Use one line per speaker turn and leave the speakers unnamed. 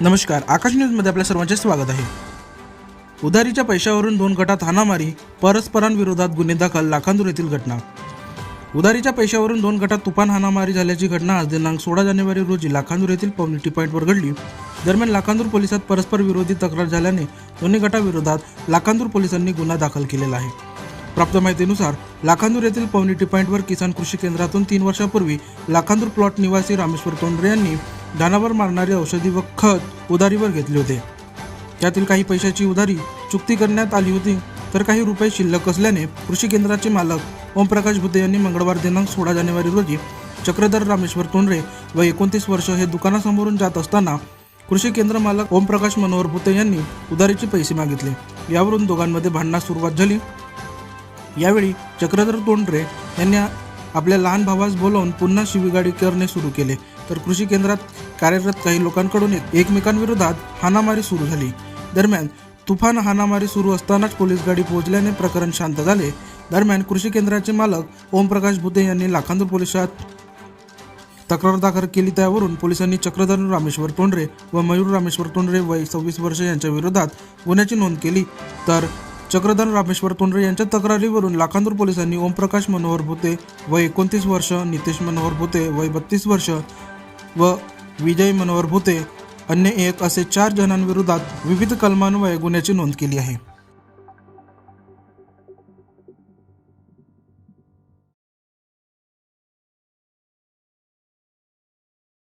नमस्कार आकाश न्यूजमध्ये आपल्या सर्वांचे स्वागत आहे. उधारीच्या पैशावरून दोन गटात हाणामारी परस्परांविरोधात गुन्हे दाखल लाखांदूर येथील घटना. उधारीच्या पैशावरून दोन गटात तुफान हाणामारी झाल्याची घटना आज दिनांक सोळा जानेवारी रोजी लाखांदूर येथील कम्युनिटी पॉईंटवर घडली. दरम्यान लाखांदूर पोलिसात परस्पर विरोधी तक्रार झाल्याने दोन्ही गटाविरोधात लाखांदूर पोलिसांनी गुन्हा दाखल केलेला आहे. प्राप्त माहितीनुसार लाखांदूर येथील कम्युनिटी पॉईंटवर किसान कृषी केंद्रातून तीन वर्षापूर्वी लाखांदूर प्लॉट निवासी रामेश्वर तोंडरे यांनी धानावर मारणारी औषधी व खत उधारीवर घेतले होते. त्यातील काही पैशाची उधारी चुकती करण्यात आली होती तर काही रुपये शिल्लक असल्याने कृषी केंद्राचे मालक ओमप्रकाश भुते यांनी मंगळवार दिनांक सोळा जानेवारी रोजी चक्रधर रामेश्वर तोंडरे व एकोणतीस वर्ष हे दुकानासमोरून जात असताना कृषी केंद्र मालक ओमप्रकाश मनोहर भुते यांनी उधारीचे पैसे मागितले. यावरून दोघांमध्ये भांडणास सुरुवात झाली. यावेळी चक्रधर तोंडरे यांनी आपल्या लहान भावास बोलावून पुन्हा शिवीगाडी करणे सुरू केले. तर कृषी केंद्रात कार्यरत काही लोकांकडून एकमेकांविरोधात हाणामारी सुरू झाली. दरम्यान तुफान हाणामारी सुरू असतानाच पोलीस गाडी पोहोचल्याने प्रकरण शांत झाले. दरम्यान कृषी केंद्राचे मालक ओमप्रकाश भुते यांनी लाखांदूर पोलिसात तक्रार दाखल केली. त्यावरून पोलिसांनी चक्रधर रामेश्वर तोंडरे व मयूर रामेश्वर तोंडरे वय सव्वीस वर्ष यांच्या विरोधात गुन्ह्याची नोंद केली. तर चक्रधर रामेश्वर तोंडरे यांच्या तक्रारीवरून लाखांदूर पोलिसांनी ओमप्रकाश मनोहर भुते वय एकोणतीस वर्ष नितेश मनोहर भुते वय बत्तीस वर्ष व विजय मनोहर भुते अन्य एक असे चार जणांविरोधात विविध कलमान्वये गुन्ह्याची नोंद केली आहे.